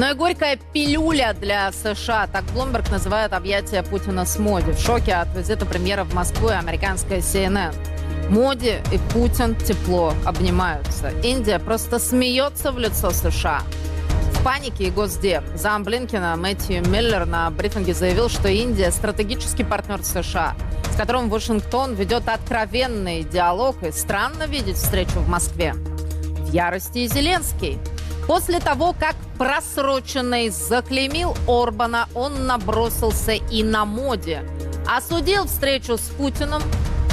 Но и горькая пилюля для США. Так Блумберг называет объятия Путина с Моди. В шоке от визита премьера в Москву и американская CNN. Моди и Путин тепло обнимаются. Индия просто смеется в лицо США. В панике и Госдеп. Зам Блинкина Мэтью Миллер на брифинге заявил, что Индия – стратегический партнер США, с которым Вашингтон ведет откровенный диалог. И странно видеть встречу в Москве. В ярости и Зеленский. После того, как просроченный заклеймил Орбана, он набросился и на моде. Осудил встречу с Путиным,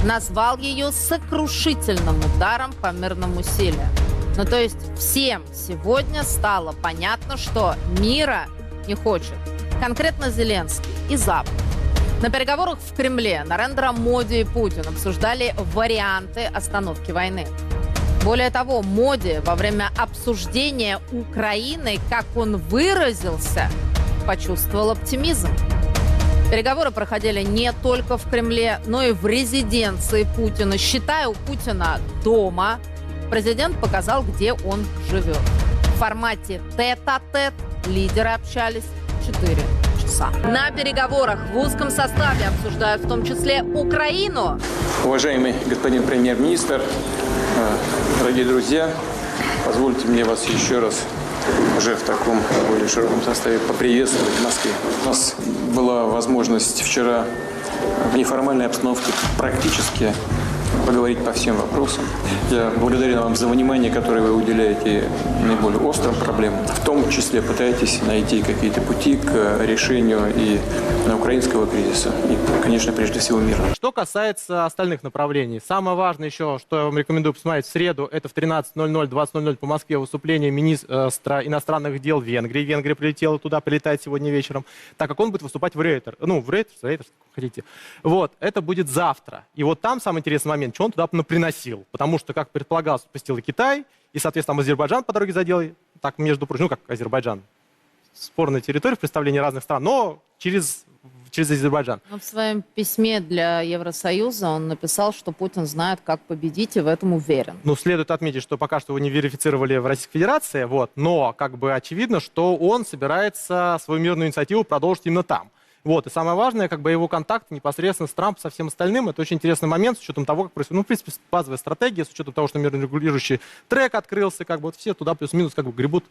назвал ее сокрушительным ударом по мирным усилиям. Ну, то есть всем сегодня стало понятно, что мира не хочет. Конкретно Зеленский и Запад. На переговорах в Кремле Нарендра Моди и Путин обсуждали варианты остановки войны. Более того, Моди во время обсуждения Украины, как он выразился, почувствовал оптимизм. Переговоры проходили не только в Кремле, но и в резиденции Путина. Считая у Путина дома, президент показал, где он живет. В формате тет-а-тет лидеры общались 4 часа. На переговорах в узком составе обсуждают в том числе Украину. Уважаемый господин премьер-министр, дорогие друзья, позвольте мне вас еще раз уже в таком более широком составе поприветствовать в Москве. У нас была возможность вчера в неформальной обстановке практически поговорить по всем вопросам. Я благодарен вам за внимание, которое вы уделяете наиболее острым проблемам. В том числе пытаетесь найти какие-то пути к решению и украинского кризиса, и, конечно, прежде всего мира. Что касается остальных направлений, самое важное еще, что я вам рекомендую посмотреть в среду, это в 13.00, 20.00 по Москве выступление министра иностранных дел Венгрии. Венгрия прилетела туда, прилетает сегодня вечером, так как он будет выступать в Рейтер. Ну, в Рейтер, Рейтер, как хотите. Вот, это будет завтра. И вот там самый интересный момент, что он туда приносил. Потому что, как предполагалось, пустил и Китай, и, соответственно, Азербайджан по дороге задел, так, между прочим, ну, как Азербайджан, спорная территория в представлении разных стран, но через, через Азербайджан. Но в своем письме для Евросоюза он написал, что Путин знает, как победить, и в этом уверен. Ну, следует отметить, что пока что его не верифицировали в Российской Федерации, вот, но как бы очевидно, что он собирается свою мирную инициативу продолжить именно там. Вот, и самое важное, как бы его контакт непосредственно с Трампом, со всем остальным, это очень интересный момент с учетом того, как происходит, ну, в принципе, базовая стратегия, с учетом того, что мирно регулирующий трек открылся, как бы вот все туда плюс-минус как бы гребут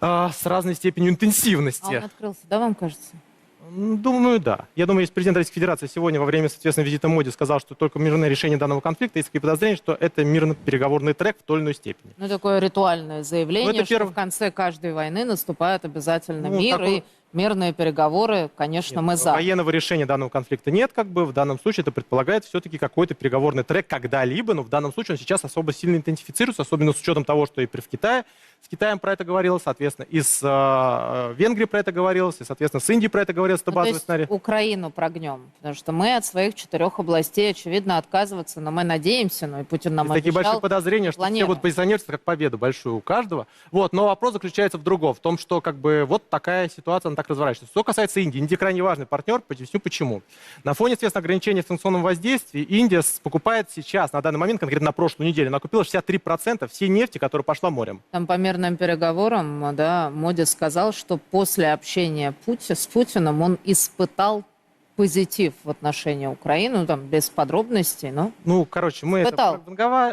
а, с разной степенью А интенсивности. он открылся, да, вам кажется? Думаю, да. Я думаю, если президент Российской Федерации сегодня во время, соответственно, визита Моди сказал, что только мирное решение данного конфликта, есть такие подозрения, что это мирно-переговорный трек в той или иной степени. Ну, такое ритуальное заявление, Ну, это что перв- в конце каждой войны наступает обязательно Ну, мир, такого- и мирные переговоры, конечно, мы за. Военного решения данного конфликта нет, как бы в данном случае это предполагает все-таки какой-то переговорный трек когда-либо, но в данном случае он сейчас особо сильно интенсифицируется, особенно с учетом того, что и при- в Китае, с Китаем про это говорилось, соответственно, и с э, Венгрией про это говорилось, и, соответственно, с Индией про это говорилось, это Ну, то базовый есть сценарий. Украину прогнем, потому что мы от своих четырех областей, очевидно, отказываться, но мы надеемся, ну и Путин нам такие обещал. большие подозрения, что все планируем. будут позиционироваться как победу большую у каждого. Вот, но вопрос заключается в другом, в том, что как бы вот такая ситуация, она так разворачивается. Что касается Индии, Индия крайне важный партнер, поясню почему. На фоне, соответственно, ограничения в санкционном воздействии, Индия покупает сейчас, на данный момент, конкретно на прошлую неделю, она купила 63% всей нефти, которая пошла морем. Там по мирным переговорам, да, Моди сказал, что после общения Пути, с Путиным он испытал позитив в отношении Украины, ну, там без подробностей, но Ну, короче, мы это, Испытал.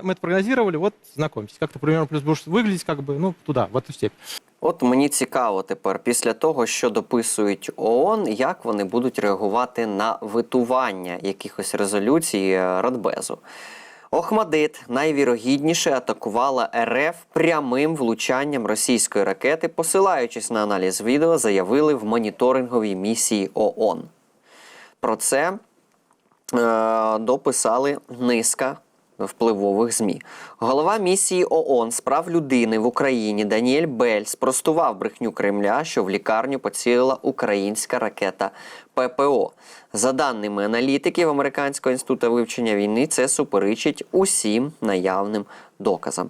мы это прогнозировали, вот знакомьтесь. Как-то примерно плюс будешь выглядеть, как бы, ну, туда, в эту степь. От мені цікаво тепер, після того, що дописують ООН, як вони будуть реагувати на витування якихось резолюцій е, Радбезу. Охмадит найвірогідніше атакувала РФ прямим влучанням російської ракети, посилаючись на аналіз відео, заявили в моніторинговій місії ООН. Про це е, дописали низка впливових ЗМІ. Голова місії ООН з прав людини в Україні Даніель Бель спростував брехню Кремля, що в лікарню поцілила українська ракета ППО. За даними аналітиків Американського інституту вивчення війни, це суперечить усім наявним доказам.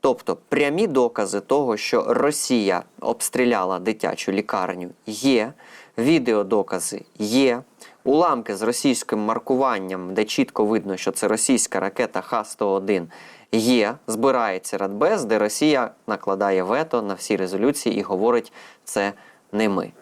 Тобто прямі докази того, що Росія обстріляла дитячу лікарню, є, відеодокази є, уламки з російським маркуванням, де чітко видно, що це російська ракета Х-101, є, збирається Радбез, де Росія накладає вето на всі резолюції і говорить це не ми.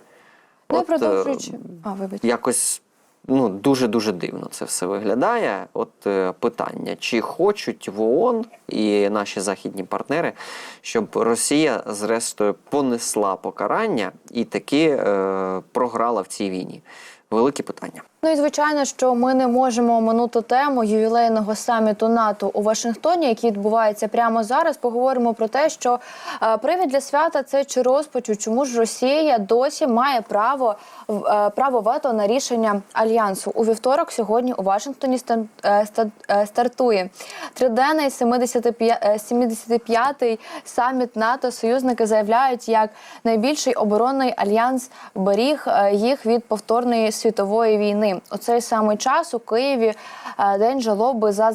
Ну От, е, продовжуючи. А, вибач. якось ну, дуже-дуже дивно це все виглядає. От е, питання, чи хочуть в ООН і наші західні партнери, щоб Росія зрештою понесла покарання і таки е, програла в цій війні? Велике питання. Ну і звичайно, що ми не можемо оминути тему ювілейного саміту НАТО у Вашингтоні, який відбувається прямо зараз. Поговоримо про те, що е, привід для свята це чи розпачу, чому ж Росія досі має право е, право вето на рішення альянсу у вівторок. Сьогодні у Вашингтоні е, ста- стартує триденний 75 е, 75-й саміт НАТО. Союзники заявляють, як найбільший оборонний альянс беріг їх від повторної світової війни. У цей самий час у Києві е, день жалоби за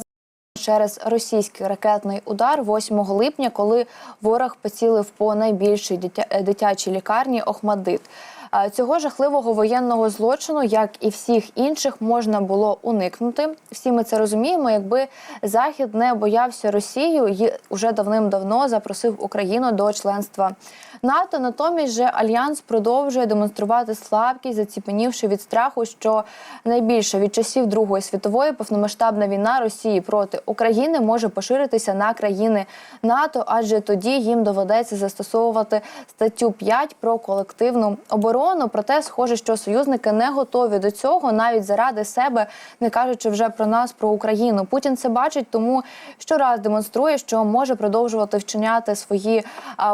через російський ракетний удар 8 липня, коли ворог поцілив по найбільшій дитя- дитячій лікарні Охмадит. Цього жахливого воєнного злочину, як і всіх інших, можна було уникнути. Всі ми це розуміємо. Якби Захід не боявся Росію і уже давним-давно запросив Україну до членства НАТО. Натомість же альянс продовжує демонструвати слабкість, заціпенівши від страху, що найбільше від часів Другої світової повномасштабна війна Росії проти України може поширитися на країни НАТО, адже тоді їм доведеться застосовувати статтю 5 про колективну оборону. Проте, схоже, що союзники не готові до цього навіть заради себе, не кажучи вже про нас, про Україну. Путін це бачить, тому щораз демонструє, що може продовжувати вчиняти свої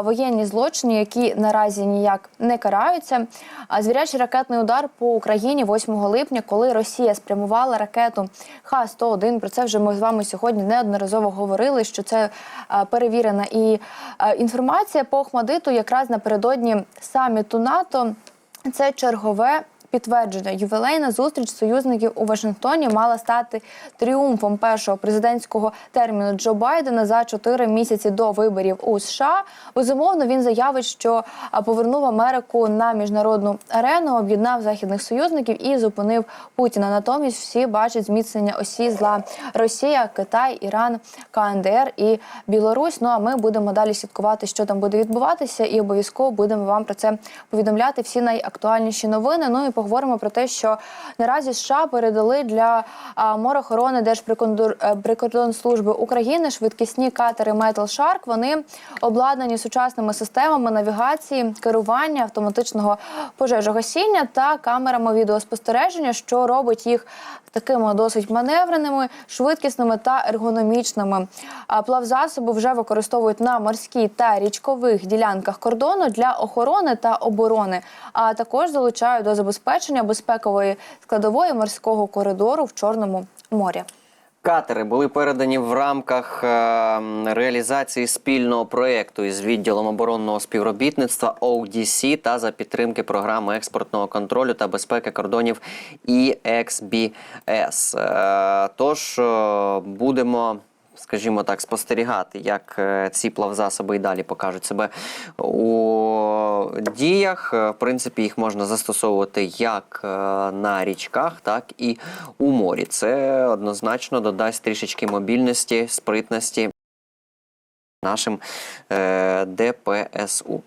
воєнні злочини, які наразі ніяк не караються. А звірячий ракетний удар по Україні 8 липня, коли Росія спрямувала ракету Х-101, Про це вже ми з вами сьогодні неодноразово говорили. Що це перевірена і інформація по Охмадиту, якраз напередодні саміту НАТО. Це чергове підтвердження. Ювілейна зустріч союзників у Вашингтоні мала стати тріумфом першого президентського терміну Джо Байдена за чотири місяці до виборів у США. Безумовно, він заявить, що повернув Америку на міжнародну арену, об'єднав західних союзників і зупинив Путіна. Натомість всі бачать зміцнення осі зла Росія, Китай, Іран, КНДР і Білорусь. Ну а ми будемо далі слідкувати, що там буде відбуватися, і обов'язково будемо вам про це повідомляти. Всі найактуальніші новини. Ну і поговоримо про те, що наразі США передали для морохорони Держприкордонслужби України швидкісні катери Metal Shark. Вони обладнані сучасними системами навігації, керування, автоматичного пожежогасіння та камерами відеоспостереження, що робить їх такими досить маневреними, швидкісними та ергономічними. Плавзасоби вже використовують на морській та річкових ділянках кордону для охорони та оборони, а також залучають до забезпечення безпекової складової морського коридору в Чорному морі. Катери були передані в рамках е, реалізації спільного проєкту із відділом оборонного співробітництва ODC та за підтримки програми експортного контролю та безпеки кордонів EXBS. Е, Тож е, будемо. Скажімо так, спостерігати, як е, ці плавзасоби і далі покажуть себе у діях. Е, В принципі, їх можна застосовувати як е, на річках, так і у морі. Це однозначно додасть трішечки мобільності, спритності нашим ДПСУ.